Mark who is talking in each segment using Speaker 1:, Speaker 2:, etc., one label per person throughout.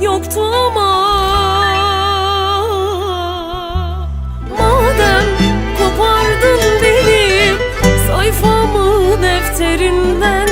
Speaker 1: yoktu ama. Madem kopardın beni sayfamı defterinden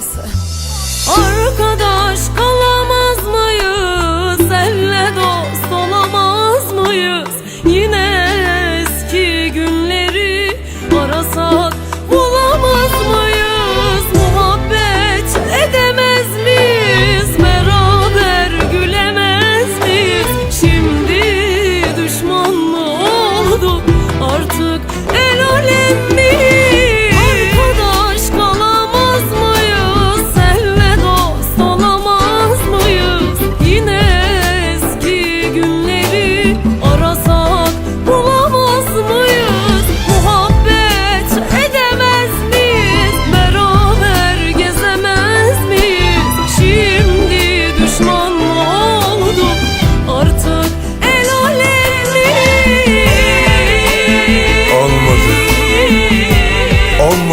Speaker 1: Neyse. Arkadaş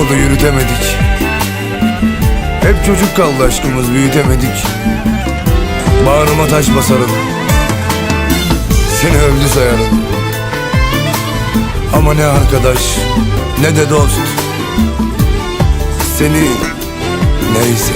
Speaker 1: yolu yürütemedik. Hep çocuk kaldı aşkımız büyütemedik. Bağrıma taş basarım. Seni öldü sayarım. Ama ne arkadaş ne de dost. Seni neyse